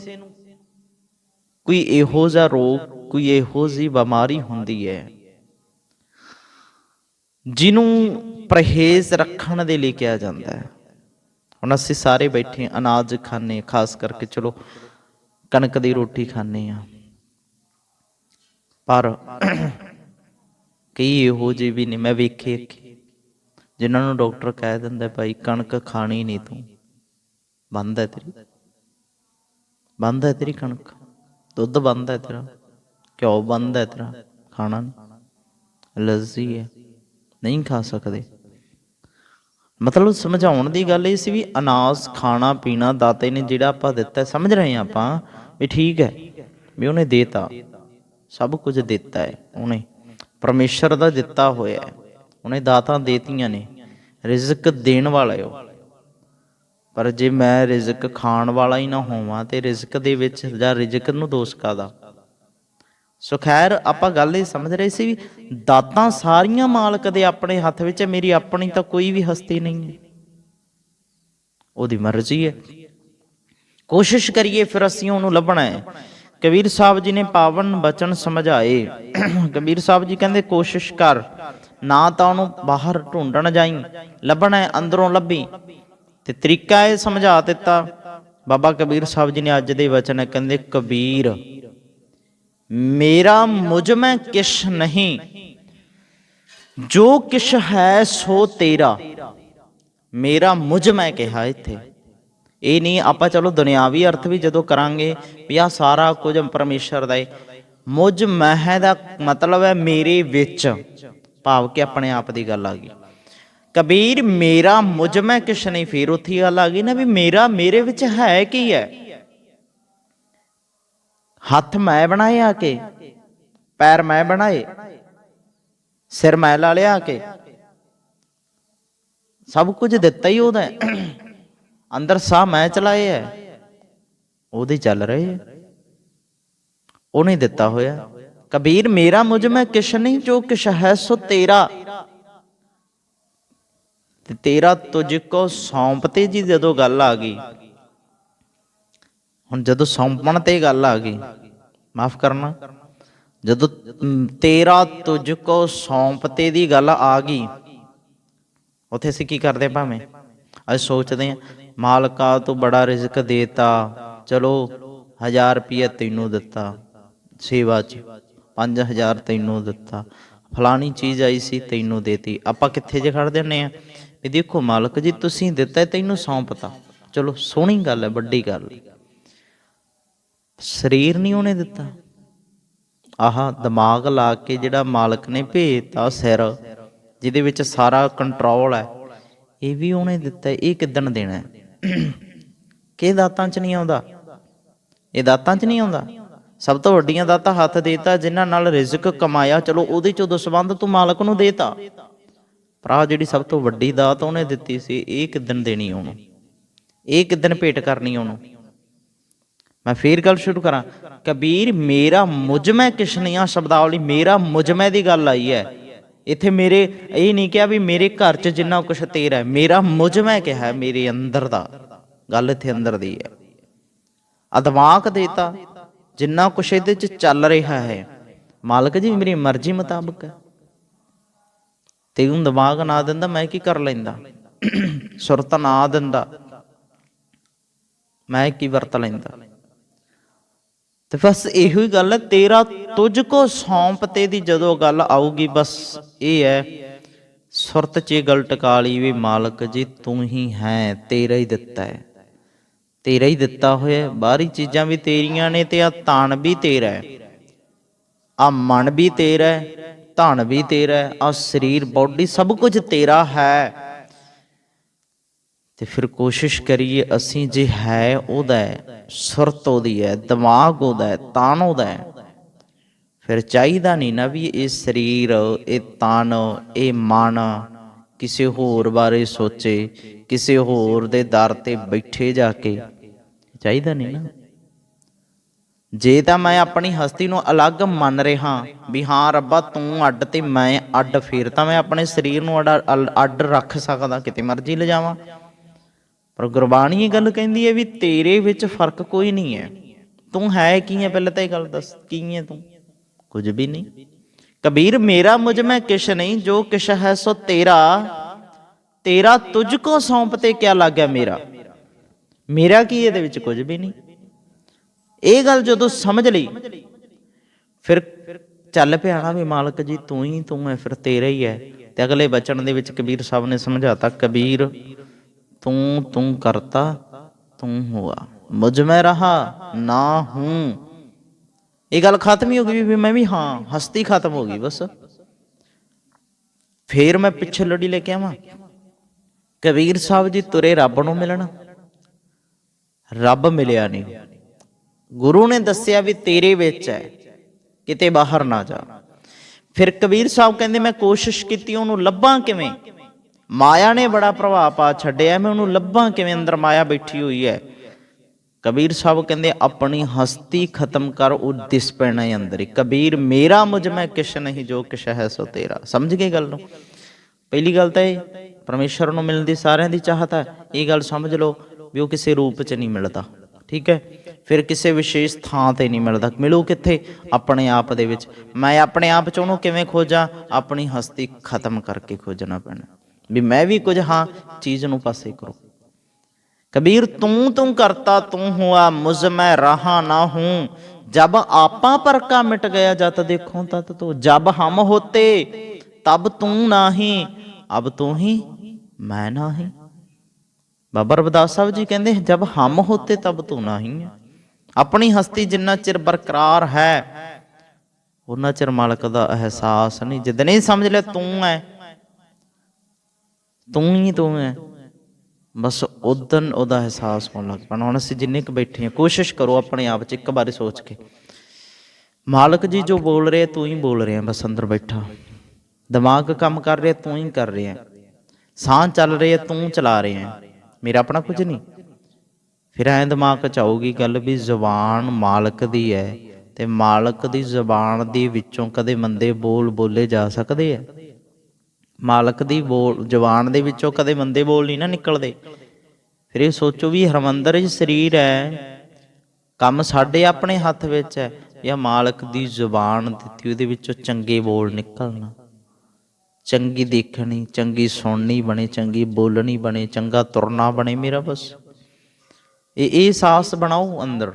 ਕੋਈ ਇਹੋ ਜਿਹਾ ਰੋਗ, ਕੋਈ ਇਹੋ ਜਿਹੀ ਬਿਮਾਰੀ ਹੁੰਦੀ ਹੈ। ਜਿਹਨੂੰ ਪਰਹੇਜ਼ ਰੱਖਣ ਦੇ ਲਈ ਕਿਹਾ ਜਾਂਦਾ ਹੈ। ਹੁਣ ਅਸੀਂ ਸਾਰੇ ਬੈਠੇ ਅਨਾਜ ਖਾਣੇ ਖਾਸ ਕਰਕੇ ਚਲੋ ਕਣਕ ਦੀ ਰੋਟੀ ਖਾਣੇ ਆ ਪਰ ਕਈ ਇਹੋ ਜਿਹੇ ਵੀ ਨੇ ਮੈਂ ਵੇਖੇ ਅੱਖੀ, ਜਿਨ੍ਹਾਂ ਨੂੰ ਡਾਕਟਰ ਕਹਿ ਦਿੰਦਾ ਭਾਈ ਕਣਕ ਖਾਣੀ ਨਹੀਂ ਤੂੰ। ਬੰਦ ਹੈ ਤੇਰੀ। ਬੰਦ ਹੈ ਤੇਰੀ ਕਣਕ। ਦੁੱਧ ਬੰਦ ਹੈ ਤੇਰਾ। ਘਿਓ ਬੰਦ ਹੈ ਤੇਰਾ। ਖਾਣਾ ਨਹੀਂ। ਲੱਜ਼ੀ ਹੈ। ਨਹੀਂ ਖਾ ਸਕਦੇ। ਮਤਲਬ ਸਮਝਾਉਣ ਦੀ ਗੱਲ ਇਹ ਸੀ ਵੀ ਅਨਾਜ ਖਾਣਾ, ਪੀਣਾ ਦਾਤੇ ਨੇ ਜਿਹੜਾ ਆਪਾਂ ਦਿੱਤਾ, ਸਮਝ ਰਹੇ ਹਾਂ ਆਪਾਂ ਵੀ ਠੀਕ ਹੈ, ਵੀ ਉਹਨੇ ਦੇਤਾ। ਸਭ ਕੁਝ ਦਿੱਤਾ ਹੈ ਉਹਨੇ। ਪਰਮੇਸ਼ਰ ਦਾ ਦਿੱਤਾ ਹੋਇਆ ਹੈ। ਉਹਨੇ ਦਾਤਾਂ ਦੇਤੀਆਂ ਨੇ। ਰਿਜ਼ਕ ਦੇਣ ਵਾਲਾ ਹੈ ਉਹ। ਪਰ ਜੇ ਮੈਂ ਰਿਜ਼ਕ ਖਾਣ ਵਾਲਾ ਹੀ ਨਾ ਹੋਵਾਂ ਤੇ ਰਿਜ਼ਕ ਦੇ ਵਿੱਚ ਜਾਂ ਰਿਜ਼ਕ ਨੂੰ ਦੋਸ਼ ਕਾਦਾ ਸੋ ਖੈਰ, ਆਪਾਂ ਗੱਲ ਇਹ ਸਮਝ ਰਹੇ ਸੀ ਵੀ ਦਾਤਾਂ ਸਾਰੀਆਂ ਮਾਲਕ ਦੇ ਆਪਣੇ ਹੱਥ ਵਿੱਚ ਮੇਰੀ ਆਪਣੀ ਤਾਂ ਕੋਈ ਵੀ ਹਸਤੀ ਨਹੀਂ ਹੈ। ਉਹਦੀ ਮਰਜ਼ੀ ਹੈ। ਕੋਸ਼ਿਸ਼ ਕਰੀਏ ਫਿਰ ਅਸੀਂ ਉਹਨੂੰ ਲੱਭਣਾ ਹੈ। ਕਬੀਰ ਸਾਹਿਬ ਜੀ ਨੇ ਪਾਵਨ ਬਚਨ ਸਮਝਾਏ। ਕਬੀਰ ਸਾਹਿਬ ਜੀ ਕਹਿੰਦੇ, ਕੋਸ਼ਿਸ਼ ਕਰ, ਨਾ ਤਾਂ ਉਹਨੂੰ ਬਾਹਰ ਢੂੰਡਣ ਜਾਈ, ਲੱਭਣਾ ਹੈ, ਅੰਦਰੋਂ ਲੱਭੀ। ਤੇ ਤਰੀਕਾ ਇਹ ਸਮਝਾ ਦਿੱਤਾ। ਬਾਬਾ ਕਬੀਰ ਸਾਹਿਬ ਜੀ ਨੇ ਅੱਜ ਦੇ ਵਚਨ ਹੈ ਕਹਿੰਦੇ, ਕਬੀਰ ਮੇਰਾ ਮੁਝ ਮੈਂ ਕਿਛ ਨਹੀਂ। ਜੋ ਕਿਛ ਹੈ ਸੋ ਤੇਰਾ। ਮੇਰਾ ਮੁਝ ਮੈਂ ਕਿਹਾ ਇੱਥੇ। ਇਹ ਨਹੀਂ, ਆਪਾਂ ਚਲੋ ਦੁਨਿਆਵੀ ਅਰਥ ਵੀ ਜਦੋਂ ਕਰਾਂਗੇ ਵੀ ਆ ਸਾਰਾ ਕੁਝ ਪਰਮੇਸ਼ਰ ਦਾ ਹੈ ਮੁਝ ਮੈਂ ਦਾ ਮਤਲਬ ਹੈ ਮੇਰੇ ਵਿੱਚ। ਭਾਵ ਕਿ ਆਪਣੇ ਆਪ ਦੀ ਗੱਲ ਆ ਗਈ। ਕਬੀਰ, ਮੇਰਾ ਮੁਝ ਮੈਂ ਕਿਛ ਨਹੀਂ। ਫੇਰ ਉੱਥੇ ਗੱਲ ਆ ਗਈ ਨਾ ਵੀ ਮੇਰਾ ਮੇਰੇ ਵਿੱਚ ਹੈ ਕੀ ਹੈ? ਹੱਥ ਮੈਂ ਬਣਾਏ ਆ ਕੇ, ਪੈਰ ਮੈਂ ਬਣਾਏ, ਸਿਰ ਮੈਂ ਲਾ ਲਿਆ ਕੇ। ਸਭ ਕੁਝ ਦਿੱਤਾ ਹੀ ਉਹਦਾ ਅੰਦਰ ਸਾਹ ਮੈਂ ਚਲਾਏ ਹੈ ਉਹਦੇ ਚੱਲ ਰਹੇ ਹੈ ਉਹਨੇ ਦਿੱਤਾ ਹੋਇਆ। ਕਬੀਰ, ਮੇਰਾ ਮੁਝ ਮੈਂ ਕਿਛ ਨਹੀਂ, ਜੋ ਕਿਛ ਹੈ ਸੋ ਤੇਰਾ। ਤੇ ਤੇਰਾ ਤੁਝ ਕੋ ਸੌਂਪਤੇ ਜੀ ਜਦੋਂ ਗੱਲ ਆ ਗਈ। ਹੁਣ ਜਦੋਂ ਸੌਂਪਣ ਤੇ ਗੱਲ ਆ ਗਈ, ਮਾਫ ਕਰਨਾ, ਜਦੋਂ ਤੇਰਾ ਤੁਝ ਕੋ ਸੌਂਪਤੇ ਦੀ ਗੱਲ ਆ ਗਈ, ਉੱਥੇ ਅਸੀਂ ਕੀ ਕਰਦੇ ਭਾਵੇਂ? ਅਸੀਂ ਸੋਚਦੇ ਹਾਂ, ਮਾਲਕਾ ਤੂੰ ਬੜਾ ਰਿਜ਼ਕ ਦੇਤਾ, ਚਲੋ 1000 ਰੁਪਏ ਤੈਨੂੰ ਦਿੱਤਾ, ਸੇਵਾ 'ਚ 5000 ਤੈਨੂੰ ਦਿੱਤਾ, ਫਲਾਣੀ ਚੀਜ਼ ਆਈ ਸੀ ਤੈਨੂੰ ਦੇਤੀ, ਆਪਾਂ ਕਿੱਥੇ ਜੇ ਖੜ ਹੁੰਨੇ ਆ ਵੀ ਦੇਖੋ ਮਾਲਕ ਜੀ, ਤੁਸੀਂ ਦਿੱਤਾ, ਤੈਨੂੰ ਸੌਂਪਤਾ, ਚਲੋ ਸੋਹਣੀ ਗੱਲ ਹੈ, ਵੱਡੀ ਗੱਲ ਸਰੀਰ ਨਹੀਂ ਉਹਨੇ ਦਿੱਤਾ। ਆਹ ਦਿਮਾਗ ਲਾ ਕੇ ਜਿਹੜਾ ਮਾਲਕ ਨੇ ਭੇਜਤਾ ਸਿਰ, ਜਿਹਦੇ ਵਿੱਚ ਸਾਰਾ ਕੰਟਰੋਲ ਹੈ, ਇਹ ਵੀ ਉਹਨੇ ਦਿੱਤਾ, ਇਹ ਕਿਦਣ ਦੇਣਾ ਹੈ? ਕਿ ਦਾਤਾਂ 'ਚ ਨਹੀਂ ਆਉਂਦਾ? ਇਹ ਦਾਤਾਂ 'ਚ ਨਹੀਂ ਆਉਂਦਾ? ਸਭ ਤੋਂ ਵੱਡੀਆਂ ਦਾਤਾਂ ਹੱਥ ਦੇਤਾ, ਜਿਨ੍ਹਾਂ ਨਾਲ ਰਿਜ਼ਕ ਕਮਾਇਆ, ਚਲੋ ਉਹਦੇ ਚੋਂ ਦਸਵੰਦ ਤੂੰ ਮਾਲਕ ਨੂੰ ਦੇਤਾ। ਪਰ ਆਹ ਜਿਹੜੀ ਸਭ ਤੋਂ ਵੱਡੀ ਦਾਤ ਉਹਨੇ ਦਿੱਤੀ ਸੀ, ਇਹ ਕਿਦਣ ਦੇਣੀ ਉਹਨੂੰ? ਇਹ ਕਿਦਣ ਭੇਟ ਕਰਨੀ ਉਹਨੂੰ? ਮੈਂ ਫੇਰ ਗੱਲ ਸ਼ੁਰੂ ਕਰਾਂ। ਕਬੀਰ, ਮੇਰਾ ਮੁਜਮੈ ਮੈਂ ਸ਼ਬਦਾਵਲੀ, ਮੇਰਾ ਮੁਝ ਦੀ ਗੱਲ ਆਈ ਹੈ। ਇੱਥੇ ਮੇਰੇ, ਇਹ ਨਹੀਂ ਕਿਹਾ ਵੀ ਮੇਰੇ ਘਰ 'ਚ ਜਿੰਨਾ ਕੁਛ ਤੇਰਾ ਹੈ, ਮੇਰਾ ਮੁਝ ਕਿਹਾ ਮੇਰੇ ਅੰਦਰ ਦਾ। ਗੱਲ ਇੱਥੇ ਅੰਦਰ ਦੀ ਹੈ। ਅਦਵਾਕ ਦੇਤਾ, ਜਿੰਨਾ ਕੁਛ ਇਹਦੇ 'ਚ ਚੱਲ ਰਿਹਾ ਹੈ। ਮਾਲਕ ਜੀ, ਮੇਰੀ ਮਰਜ਼ੀ ਮੁਤਾਬਕ ਹੈ। ਤੈਨੂੰ ਦਿਮਾਗ ਨਾ ਦਿੰਦਾ, ਮੈਂ ਕੀ ਕਰ ਲੈਂਦਾ? ਸੁਰਤ ਨਾ ਦਿੰਦਾ। ਮੈਂ ਕੀ ਵਰਤ ਲੈਂਦਾ? ਤੇ ਬਸ ਇਹੋ ਹੀ ਗੱਲ ਹੈ, ਤੇਰਾ ਤੁਝ ਕੋ ਸੌਂਪ ਤੇ ਦੀ ਜਦੋਂ ਗੱਲ ਆਊਗੀ, ਬਸ ਇਹ ਹੈ, ਸੁਰਤ 'ਚ ਇਹ ਗੱਲ ਟਕਾ ਲਈ ਵੀ ਮਾਲਕ ਜੀ, ਤੂੰ ਹੀ ਹੈ, ਤੇਰਾ ਹੀ ਦਿੱਤਾ ਹੈ। ਤੇਰਾ ਹੀ ਦਿੱਤਾ ਹੋਇਆ ਬਾਹਰੀ ਚੀਜ਼ਾਂ ਵੀ ਤੇਰੀਆਂ ਨੇ ਤੇ ਆ ਤਾਣ ਵੀ ਤੇਰਾ ਹੈ। ਆ ਮਨ ਵੀ ਤੇਰਾ ਹੈ, ਧਨ ਵੀ ਤੇਰਾ ਹੈ, ਆ ਸਰੀਰ, ਬਾਡੀ ਸਭ ਕੁਝ ਤੇਰਾ ਹੈ। ਤੇ ਫਿਰ ਕੋਸ਼ਿਸ਼ ਕਰੀਏ ਅਸੀਂ ਜੇ ਹੈ ਉਹਦਾ ਹੈ, ਸੁਰਤ ਉਹਦੀ ਹੈ, ਦਿਮਾਗ ਉਹਦਾ ਹੈ, ਤਾਨ ਉਹਦਾ ਹੈ, ਫਿਰ ਚਾਹੀਦਾ ਨਹੀਂ ਨਾ ਵੀ ਇਹ ਸਰੀਰ, ਇਹ ਤਨ, ਇਹ ਮਨ ਕਿਸੇ ਹੋਰ ਬਾਰੇ ਸੋਚੇ, ਕਿਸੇ ਹੋਰ ਦੇ ਦਰ ਤੇ ਬੈਠੇ ਜਾ ਕੇ। ਚਾਹੀਦਾ ਨਹੀਂ ਨਾ। ਜੇ ਤਾਂ ਮੈਂ ਆਪਣੀ ਹਸਤੀ ਨੂੰ ਅਲੱਗ ਮੰਨ ਰਿਹਾ ਵੀ ਹਾਂ ਰੱਬਾ ਤੂੰ ਅੱਡ ਤੇ ਮੈਂ ਅੱਡ, ਫਿਰ ਤਾਂ ਮੈਂ ਆਪਣੇ ਸਰੀਰ ਨੂੰ ਅੱਡ- ਅੱਡ ਰੱਖ ਸਕਦਾ, ਕਿਤੇ ਮਰਜ਼ੀ ਲਿਜਾਵਾਂ। ਪਰ ਗੁਰਬਾਣੀ ਇਹ ਗੱਲ ਕਹਿੰਦੀ ਹੈ ਵੀ ਤੇਰੇ ਵਿੱਚ ਫ਼ਰਕ ਕੋਈ ਨਹੀਂ ਹੈ। ਤੂੰ ਹੈ ਕੀ ਹੈ? ਪਹਿਲਾਂ ਤਾਂ ਇਹ ਗੱਲ ਦੱਸ, ਕੀ ਹੈ ਤੂੰ? ਕੁਝ ਵੀ ਨਹੀਂ। ਕਬੀਰ, ਮੇਰਾ ਮੁਝ ਮੈਂ ਕਿਛ ਨਹੀਂ, ਜੋ ਕਿਛ ਹੈ ਸੋ ਤੇਰਾ। ਤੇਰਾ ਤੁਝ ਕੋ ਸੌਂਪਤੇ ਕਿਆ ਲੱਗਿਆ ਮੇਰਾ? ਮੇਰਾ ਕੀ ਇਹਦੇ ਵਿੱਚ ਕੁਝ ਵੀ ਨਹੀਂ। ਇਹ ਗੱਲ ਜਦੋਂ ਸਮਝ ਲਈ, ਫਿਰ ਚੱਲ ਪਿਆ ਵੀ ਮਾਲਕ ਜੀ, ਤੂੰ ਹੀ ਤੂੰ ਹੈ, ਫਿਰ ਤੇਰਾ ਹੀ ਹੈ। ਤੇ ਅਗਲੇ ਬਚਨ ਦੇ ਵਿੱਚ ਕਬੀਰ ਸਾਹਿਬ ਨੇ ਸਮਝਾਤਾ, ਕਬੀਰ ਤੂੰ ਤੂੰ ਕਰਤਾ, ਤੂੰ ਹੁਆ। ਮੁਝ ਮੈਂ ਰਹਾ, ਨਾ ਹੂੰ। ਇਹ ਗੱਲ ਖਤਮ ਹੀ ਹੋ ਗਈ ਵੀ ਮੈਂ ਵੀ ਹਾਂ, ਹਸਤੀ ਖਤਮ ਹੋ ਗਈ ਬਸ। ਫੇਰ ਮੈਂ ਪਿੱਛੇ ਲੜੀ ਲੈ ਕੇ ਆਵਾਂ। ਕਬੀਰ ਸਾਹਿਬ ਜੀ, ਤੁਰੇ ਰੱਬ ਨੂੰ ਮਿਲਣ। ਰੱਬ ਮਿਲਿਆ ਨਹੀਂ। ਗੁਰੂ ਨੇ ਦੱਸਿਆ ਵੀ ਤੇਰੇ ਵਿੱਚ ਹੈ, ਕਿਤੇ ਬਾਹਰ ਨਾ ਜਾ। ਫਿਰ ਕਬੀਰ ਸਾਹਿਬ ਕਹਿੰਦੇ, ਮੈਂ ਕੋਸ਼ਿਸ਼ ਕੀਤੀ, ਉਹਨੂੰ ਲੱਭਾਂ ਕਿਵੇਂ? ਮਾਇਆ ਨੇ ਬੜਾ ਪ੍ਰਭਾਵ ਪਾ ਛੱਡਿਆ, ਮੈਂ ਉਹਨੂੰ ਲੱਭਾਂ ਕਿਵੇਂ ਅੰਦਰ ਮਾਇਆ ਬੈਠੀ ਹੋਈ ਹੈ। ਕਬੀਰ ਸਾਹਿਬ ਕਹਿੰਦੇ, ਆਪਣੀ ਹਸਤੀ ਖਤਮ ਕਰ, ਉਹ ਦਿਸ ਪੈਣਾ ਹੈ ਅੰਦਰ ਹੀ। ਕਬੀਰ, ਮੇਰਾ ਮੁਝ ਮੈਂ ਕਿਛ ਨਹੀਂ, ਜੋ ਕਿਛ ਹੈ ਸੋ ਤੇਰਾ। ਸਮਝ ਗਏ ਗੱਲ ਨੂੰ? ਪਹਿਲੀ ਗੱਲ ਤਾਂ ਇਹ, ਪਰਮੇਸ਼ਰ ਨੂੰ ਮਿਲਣ ਦੀ ਸਾਰਿਆਂ ਦੀ ਚਾਹਤ ਹੈ। ਇਹ ਗੱਲ ਸਮਝ ਲਓ ਵੀ ਉਹ ਕਿਸੇ ਰੂਪ 'ਚ ਨਹੀਂ ਮਿਲਦਾ, ਠੀਕ ਹੈ? ਫਿਰ ਕਿਸੇ ਵਿਸ਼ੇਸ਼ ਥਾਂ ਤੇ ਨਹੀਂ ਮਿਲਦਾ। ਮਿਲੂ ਕਿੱਥੇ? ਆਪਣੇ ਆਪ ਦੇ ਵਿੱਚ। ਮੈਂ ਆਪਣੇ ਆਪ 'ਚ ਉਹਨੂੰ ਕਿਵੇਂ ਖੋਜਾਂ? ਆਪਣੀ ਹਸਤੀ ਖਤਮ ਕਰਕੇ ਖੋਜਣਾ ਪੈਣਾ। ਵੀ ਮੈਂ ਵੀ ਕੁਝ ਹਾਂ, ਚੀਜ਼ ਨੂੰ ਪਾਸੇ ਕਰੋ। ਕਬੀਰ, ਤੂੰ ਤੂੰ ਕਰਤਾ, ਤੂੰ ਹੁਆ ਮੁਝ ਮੈਂ ਰਹਾ ਨਾ ਹੂੰ। ਜਬ ਆਪਾਂ ਪਰਕਾ ਮਿਟ ਗਿਆ ਜਤ ਦੇਖੋ ਤਤ ਤੋ ਜਬ ਹਮ ਹੋਤੇ, ਤਬ ਤੂੰ ਨਾਹੀ, ਅਬ ਤੂੰ ਹੀ ਮੈਂ ਨਾਹੀ। ਬਾਬਾ ਰਬਦਾਸ ਸਾਹਿਬ ਜੀ ਕਹਿੰਦੇ, ਜਬ ਹਮ ਹੋਤੇ, ਤਬ ਤੂੰ ਨਾਹੀ ਆਪਣੀ ਹਸਤੀ ਜਿੰਨਾ ਚਿਰ ਬਰਕਰਾਰ ਹੈ, ਉਹਨਾਂ ਚਿਰ ਮਾਲਕ ਦਾ ਅਹਿਸਾਸ ਨਹੀਂ। ਜਿੱਦਣ ਹੀ ਸਮਝ ਲੈ ਤੂੰ ਐ ਤੂੰ ਹੀ ਤੂੰ ਹੈ। ਬਸ ਉਦੋਂ ਉਹਦਾ ਅਹਿਸਾਸ ਹੋਣ ਲੱਗ ਪੈਣਾ। ਹੁਣ ਅਸੀਂ ਜਿੰਨੇ ਕੁ ਬੈਠੇ ਹਾਂ, ਕੋਸ਼ਿਸ਼ ਕਰੋ ਆਪਣੇ ਆਪ 'ਚ ਇੱਕ ਵਾਰੀ ਸੋਚ ਕੇ। ਮਾਲਕ ਜੀ ਜੋ ਬੋਲ ਰਹੇ, ਤੂੰ ਹੀ ਬੋਲ ਰਿਹਾ, ਬਸ ਅੰਦਰ ਬੈਠਾ। ਦਿਮਾਗ ਕੰਮ ਕਰ ਰਿਹਾ, ਤੂੰ ਹੀ ਕਰ ਰਿਹਾ। ਸਾਹ ਚੱਲ ਰਹੀ ਹੈ ਤੂੰ ਚਲਾ ਰਿਹਾ। ਮੇਰਾ ਆਪਣਾ ਕੁਝ ਨਹੀਂ। ਫਿਰ ਐਂ ਦਿਮਾਗ 'ਚ ਆਊਗੀ ਗੱਲ ਵੀ ਜ਼ੁਬਾਨ ਮਾਲਕ ਦੀ ਹੈ ਤੇ ਮਾਲਕ ਦੀ ਜ਼ੁਬਾਨ ਦੇ ਵਿੱਚੋਂ ਕਦੇ ਮੰਦੇ ਬੋਲ ਬੋਲੇ ਜਾ ਸਕਦੇ ਆ। ਮਾਲਕ ਦੀ ਬੋਲ ਜਬਾਨ ਦੇ ਵਿੱਚੋਂ ਕਦੇ ਮੰਦੇ ਬੋਲ ਨਹੀਂ ਨਾ ਨਿਕਲਦੇ। ਫਿਰ ਇਹ ਸੋਚੋ ਵੀ ਹਰਮੰਦਰ ਜੀ ਸਰੀਰ ਹੈ, ਕੰਮ ਸਾਡੇ ਆਪਣੇ ਹੱਥ ਵਿੱਚ ਹੈ, ਜਾਂ ਮਾਲਕ ਦੀ ਜ਼ੁਬਾਨ ਦਿੱਤੀ ਉਹਦੇ ਵਿੱਚੋਂ ਚੰਗੇ ਬੋਲ ਨਿਕਲਣਾ। ਚੰਗੀ ਦੇਖਣੀ, ਚੰਗੀ ਸੁਣਨੀ ਬਣੇ, ਚੰਗੀ ਬੋਲਣੀ ਬਣੇ, ਚੰਗਾ ਤੁਰਨਾ ਬਣੇ ਮੇਰਾ ਬਸ। ਇਹ ਇਹ ਸਾਹਸ ਬਣਾਓ ਅੰਦਰ,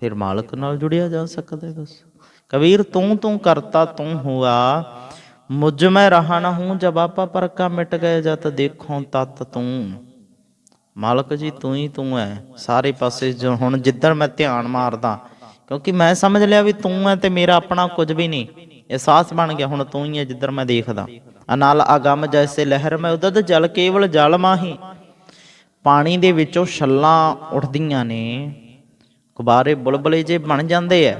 ਫਿਰ ਮਾਲਕ ਨਾਲ ਜੁੜਿਆ ਜਾ ਸਕਦਾ ਬਸ। ਕਬੀਰ ਤੂੰ ਤੂੰ ਕਰਤਾ, ਤੂੰ ਹੁਆ ਮੁਝ ਮੈਂ ਰਹਾ ਨਾ ਹੂੰ, ਜਬ ਆਪਾ ਪਰ ਮਿਟ ਗਏ ਜਤ ਦੇਖੋ ਤਤ ਤੂੰ। ਮਾਲਕ ਜੀ, ਤੂੰ ਹੀ ਤੂੰ ਹੈ ਸਾਰੇ ਪਾਸੇ ਜੋ ਹੁਣ ਜਿੱਧਰ ਮੈਂ ਧਿਆਨ ਮਾਰਦਾ, ਕਿਉਂਕਿ ਮੈਂ ਸਮਝ ਲਿਆ ਵੀ ਤੂੰ ਹੈ ਤੇ ਮੇਰਾ ਆਪਣਾ ਕੁਝ ਵੀ ਨਹੀਂ। ਅਹਿਸਾਸ ਬਣ ਗਿਆ, ਹੁਣ ਤੂੰ ਹੀ ਹੈ ਜਿੱਧਰ ਮੈਂ ਦੇਖਦਾ। ਅਨਾਲ ਅਗੰਮ ਜੈਸੇ ਲਹਿਰ ਮੈਂ ਉਦਦ ਜਲ, ਕੇਵਲ ਜਲ ਮਾਹੀ। ਪਾਣੀ ਦੇ ਵਿੱਚੋਂ ਛੱਲਾਂ ਉੱਠਦੀਆਂ ਨੇ। ਕੁਬਾਰੇ ਬੁਲਬੁਲੇ ਜੇ ਬਣ ਜਾਂਦੇ ਐ।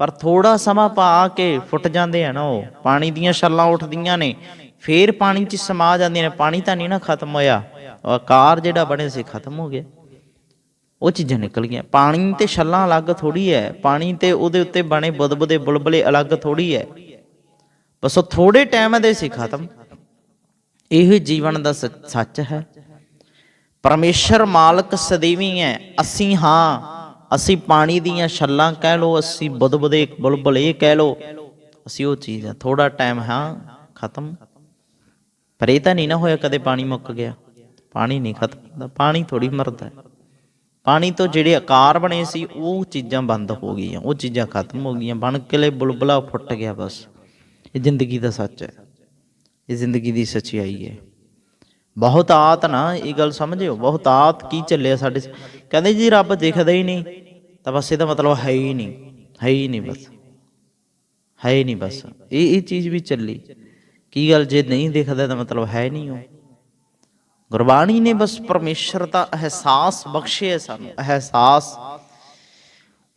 ਪਰ ਥੋੜਾ ਸਮਾਂ ਪਾ ਕੇ ਫੁੱਟ ਜਾਂਦੇ ਆ ਨਾ ਉਹ। ਪਾਣੀ ਦੀਆਂ ਛੱਲਾਂ ਉੱਠਦੀਆਂ ਨੇ, ਫੇਰ ਪਾਣੀ 'ਚ ਸਮਾ ਜਾਂਦੀਆਂ ਨੇ। ਪਾਣੀ ਤਾਂ ਨਹੀਂ ਨਾ ਖਤਮ ਹੋਇਆ। ਆਕਾਰ ਜਿਹੜਾ ਬਣੇ ਸੀ, ਖਤਮ ਹੋ ਗਿਆ। ਉਹ ਚੀਜ਼ਾਂ ਨਿਕਲ ਗਈਆਂ। ਪਾਣੀ ਤੇ ਛੱਲਾਂ ਅਲੱਗ ਥੋੜੀ ਹੈ ਪਾਣੀ ਤੇ ਉਹਦੇ ਉੱਤੇ ਬਣੇ ਬੁਦਬੁਦੇ, ਬੁਲਬੁਲੇ ਅਲੱਗ ਥੋੜੀ ਹੈ ਬਸ ਉਹ ਥੋੜੇ ਟਾਈਮ ਦੇ ਸੀ ਖਤਮ। ਇਹ ਜੀਵਨ ਦਾ ਸੱਚ ਹੈ। ਪਰਮੇਸ਼ਰ ਮਾਲਕ ਸਦੀਵੀ ਹੈ ਅਸੀਂ ਹਾਂ। ਅਸੀਂ ਪਾਣੀ ਦੀਆਂ ਛੱਲਾਂ ਕਹਿ ਲੋ ਅਸੀਂ ਬਦਬਦੇ ਬੁਲਬਲ ਇਹ ਕਹਿ ਲੋ ਅਸੀਂ ਉਹ ਚੀਜ਼ ਆ ਥੋੜਾ ਟਾਈਮ ਹਾਂ, ਖਤਮ। ਪਰ ਇਹ ਤਾਂ ਨਹੀਂ ਨਾ ਹੋਇਆ ਕਦੇ ਪਾਣੀ ਮੁੱਕ ਗਿਆ। ਪਾਣੀ ਨਹੀਂ ਖਤਮ ਹੁੰਦਾ, ਪਾਣੀ ਥੋੜੀ ਮਰਦਾ ਪਾਣੀ ਤੋਂ ਜਿਹੜੇ ਆਕਾਰ ਬਣੇ ਸੀ, ਉਹ ਚੀਜ਼ਾਂ ਬੰਦ ਹੋ ਗਈਆਂ, ਉਹ ਚੀਜ਼ਾਂ ਖਤਮ ਹੋ ਗਈਆਂ, ਬਣ ਕੇ ਬੁਲਬੁਲਾ ਫੁੱਟ ਗਿਆ ਬਸ। ਇਹ ਜ਼ਿੰਦਗੀ ਦਾ ਸੱਚ ਹੈ। ਇਹ ਜ਼ਿੰਦਗੀ ਦੀ ਸੱਚਾਈ ਹੈ। ਬਹੁਤਾਤ ਨਾ, ਇਹ ਗੱਲ ਸਮਝਿਓ ਬਹੁਤਾਤ ਕੀ ਚੱਲਿਆ ਸਾਡੇ ਕਹਿੰਦੇ ਜੀ ਰੱਬ ਦਿਖਦਾ ਹੀ ਨਹੀਂ, ਤਾਂ ਬਸ ਇਹਦਾ ਮਤਲਬ ਹੈ ਹੀ ਨਹੀਂ, ਹੈ ਹੀ ਨਹੀਂ ਬਸ, ਹੈ ਹੀ ਨਹੀਂ ਬਸ। ਇਹ ਇਹ ਚੀਜ਼ ਵੀ ਚੱਲੀ। ਕੀ ਗੱਲ ਜੇ ਨਹੀਂ ਦਿਖਦਾ ਤਾਂ ਮਤਲਬ ਹੈ ਨਹੀਂ ਉਹ। ਗੁਰਬਾਣੀ ਨੇ ਬਸ ਪਰਮੇਸ਼ਰ ਦਾ ਅਹਿਸਾਸ ਬਖਸ਼ਿਆ ਸਾਨੂੰ, ਅਹਿਸਾਸ।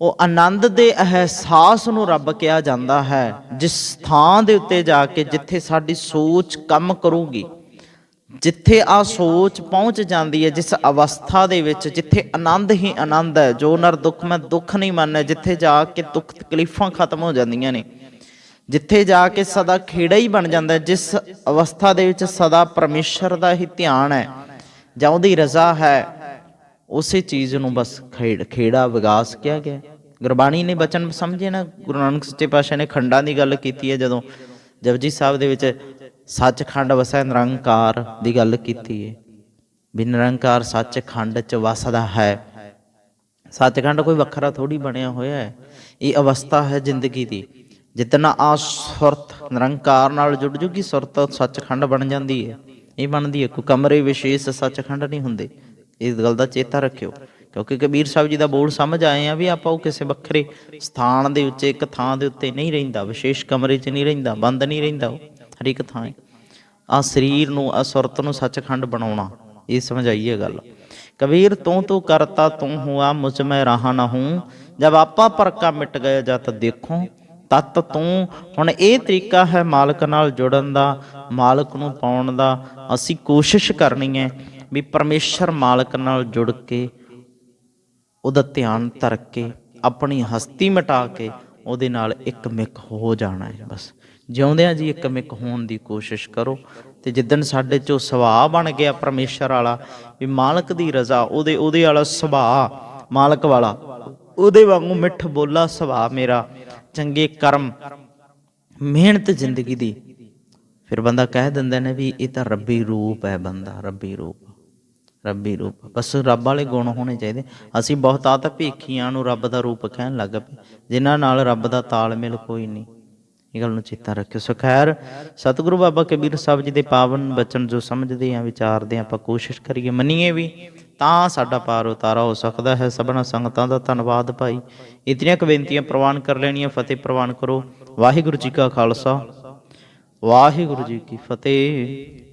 ਉਹ ਆਨੰਦ ਦੇ ਅਹਿਸਾਸ ਨੂੰ ਰੱਬ ਕਿਹਾ ਜਾਂਦਾ ਹੈ, ਜਿਸ ਥਾਂ ਦੇ ਉੱਤੇ ਜਾ ਕੇ ਜਿੱਥੇ ਸਾਡੀ ਸੋਚ ਕੰਮ ਕਰੂਗੀ। ਜਿੱਥੇ ਆ ਸੋਚ ਪਹੁੰਚ ਜਾਂਦੀ ਹੈ, ਜਿਸ ਅਵਸਥਾ ਦੇ ਵਿੱਚ, ਜਿੱਥੇ ਆਨੰਦ ਹੀ ਆਨੰਦ ਹੈ, ਜੋ ਨਰ ਦੁੱਖ, ਮੈਂ ਦੁੱਖ ਨਹੀਂ ਮੰਨਣਾ ਜਿੱਥੇ ਜਾ ਕੇ ਦੁੱਖ ਤਕਲੀਫਾਂ ਖਤਮ ਹੋ ਜਾਂਦੀਆਂ ਨੇ, ਜਿੱਥੇ ਜਾ ਕੇ ਸਦਾ ਖੇੜਾ ਹੀ ਬਣ ਜਾਂਦਾ ਜਿਸ ਅਵਸਥਾ ਦੇ ਵਿੱਚ ਸਦਾ ਪਰਮੇਸ਼ਰ ਦਾ ਹੀ ਧਿਆਨ ਹੈ ਜਾਂ ਉਹਦੀ ਰਜ਼ਾ ਹੈ, ਉਸੇ ਚੀਜ਼ ਨੂੰ ਬਸ ਖੇੜ, ਖੇੜਾ ਵਿਗਾਸ ਕਿਹਾ ਗਿਆ ਗੁਰਬਾਣੀ ਨੇ ਬਚਨ ਸਮਝੇ ਨਾ, ਗੁਰੂ ਨਾਨਕ ਸੱਚੇ ਪਾਤਸ਼ਾਹ ਨੇ ਖੰਡਾਂ ਦੀ ਗੱਲ ਕੀਤੀ ਹੈ, ਜਦੋਂ ਜਪਜੀ ਸਾਹਿਬ ਦੇ ਵਿੱਚ ਸੱਚਖੰਡ ਵਸੈ ਨਿਰੰਕਾਰ ਦੀ ਗੱਲ ਕੀਤੀ ਹੈ ਵੀ ਨਿਰੰਕਾਰ ਸੱਚਖੰਡ ਚ ਵਸਦਾ ਹੈ। ਸੱਚਖੰਡ ਕੋਈ ਵੱਖਰਾ ਥੋੜੀ ਬਣਿਆ ਹੋਇਆ ਹੈ। ਇਹ ਅਵਸਥਾ ਹੈ ਜ਼ਿੰਦਗੀ ਦੀ। ਜਿਤਨਾ ਆ ਸੁਰਤ ਨਿਰੰਕਾਰ ਨਾਲ ਜੁੜ ਜੂਗੀ, ਸੁਰਤ ਸੱਚਖੰਡ ਬਣ ਜਾਂਦੀ ਹੈ ਇਹ ਬਣਦੀ ਹੈ ਕੋਈ ਕਮਰੇ ਵਿਸ਼ੇਸ਼ ਸੱਚਖੰਡ ਨਹੀਂ ਹੁੰਦੇ। ਇਸ ਗੱਲ ਦਾ ਚੇਤਾ ਰੱਖਿਓ। ਕਿਉਂਕਿ ਕਬੀਰ ਸਾਹਿਬ ਜੀ ਦਾ ਬੋਲ ਸਮਝ ਆਏ ਆ ਵੀ ਆਪਾਂ ਉਹ ਕਿਸੇ ਵੱਖਰੇ ਸਥਾਨ ਦੇ ਉੱਤੇ, ਇੱਕ ਥਾਂ ਦੇ ਉੱਤੇ ਨਹੀਂ ਰਹਿੰਦਾ, ਵਿਸ਼ੇਸ਼ ਕਮਰੇ 'ਚ ਨਹੀਂ ਰਹਿੰਦਾ, ਬੰਦ ਨਹੀਂ ਰਹਿੰਦਾ ਉਹ। ਹਰ ਇੱਕ ਥਾਂ ਆ ਸਰੀਰ ਨੂੰ ਆ ਸੁਰਤ ਨੂੰ ਸੱਚਖੰਡ ਬਣਾਉਣਾ, ਇਹ ਸਮਝਾਈਏ ਗੱਲ। ਕਬੀਰ ਤੂੰ ਤੂੰ ਕਰਤਾ, ਤੂੰ ਹੁਆ ਮੁਝ ਮੈਂ ਰਹਾ ਨਾ ਹੂੰ। ਜਬ ਆਪਾ ਪਰਕਾ ਮਿਟ ਗਏ ਜਤ ਦੇਖੋ, ਤਤ ਤੂੰ। ਹੁਣ ਇਹ ਤਰੀਕਾ ਹੈ ਮਾਲਕ ਨਾਲ ਜੁੜਨ ਦਾ, ਮਾਲਕ ਨੂੰ ਪਾਉਣ ਦਾ। ਅਸੀਂ ਕੋਸ਼ਿਸ਼ ਕਰਨੀ ਹੈ ਵੀ ਪਰਮੇਸ਼ਰ ਮਾਲਕ ਨਾਲ ਜੁੜ ਕੇ, ਉਹਦਾ ਧਿਆਨ ਧਰ ਕੇ, ਆਪਣੀ ਹਸਤੀ ਮਿਟਾ ਕੇ, ਉਹਦੇ ਨਾਲ ਇੱਕ ਮਿਕ ਹੋ ਜਾਣਾ ਹੈ, ਬਸ। ਜਿਉਂਦਿਆਂ ਜੀ ਇੱਕ ਮਿਕ ਹੋਣ ਦੀ ਕੋਸ਼ਿਸ਼ ਕਰੋ ਤੇ ਜਿੱਦਣ ਸਾਡੇ ਚੋਂ ਸੁਭਾਅ ਬਣ ਗਿਆ ਪਰਮੇਸ਼ਰ ਵਾਲਾ, ਵੀ ਮਾਲਕ ਦੀ ਰਜ਼ਾ, ਉਹਦੇ ਉਹਦੇ ਵਾਲਾ ਸੁਭਾਅ ਮਾਲਕ ਵਾਲਾ, ਉਹਦੇ ਵਾਂਗੂ ਮਿੱਠ ਬੋਲਾ ਸੁਭਾਅ ਮੇਰਾ, ਚੰਗੇ ਕਰਮ, ਮਿਹਨਤ ਜ਼ਿੰਦਗੀ ਦੀ। ਫਿਰ ਬੰਦਾ ਕਹਿ ਦਿੰਦਾ ਨੇ ਵੀ ਇਹ ਤਾਂ ਰੱਬੀ ਰੂਪ ਹੈ ਬੰਦਾ, ਰੱਬੀ ਰੂਪ ਰੱਬੀ ਰੂਪ। ਬਸ ਰੱਬ ਵਾਲੇ ਗੁਣ ਹੋਣੇ ਚਾਹੀਦੇ। ਅਸੀਂ ਬਹੁਤ ਆ ਤਾਂ ਭੇਖੀਆਂ ਨੂੰ ਰੱਬ ਦਾ ਰੂਪ ਕਹਿਣ ਲੱਗ ਪਏ। ਜਿਨ੍ਹਾਂ ਨਾਲ ਰੱਬ ਦਾ ਤਾਲਮੇਲ ਕੋਈ ਨਹੀਂ। ਇਹ ਗੱਲ ਨੂੰ ਚੇਤਾ ਰੱਖਿਓ। ਸੋ ਖੈਰ, ਸਤਿਗੁਰੂ ਬਾਬਾ ਕਬੀਰ ਸਾਹਿਬ ਜੀ ਦੇ ਪਾਵਨ ਬਚਨ ਜੋ ਸਮਝਦੇ ਆ ਵਿਚਾਰਦੇ ਆ ਆਪਾਂ ਕੋਸ਼ਿਸ਼ ਕਰੀਏ, ਮੰਨੀਏ ਵੀ ਤਾਂ ਸਾਡਾ ਪਾਰ ਉਤਾਰਾ ਹੋ ਸਕਦਾ ਹੈ। ਸਭਨਾ ਸੰਗਤਾਂ ਦਾ ਧੰਨਵਾਦ ਭਾਈ। ਇਤਨੀਆਂ ਕੁ ਬੇਨਤੀਆਂ ਪ੍ਰਵਾਨ ਕਰ ਲੈਣੀਆਂ, ਫਤਿਹ ਪ੍ਰਵਾਨ ਕਰੋ। ਵਾਹਿਗੁਰੂ ਜੀ ਕਾ ਖਾਲਸਾ। ਵਾਹਿਗੁਰੂ ਜੀ ਕੀ ਫਤਿਹ।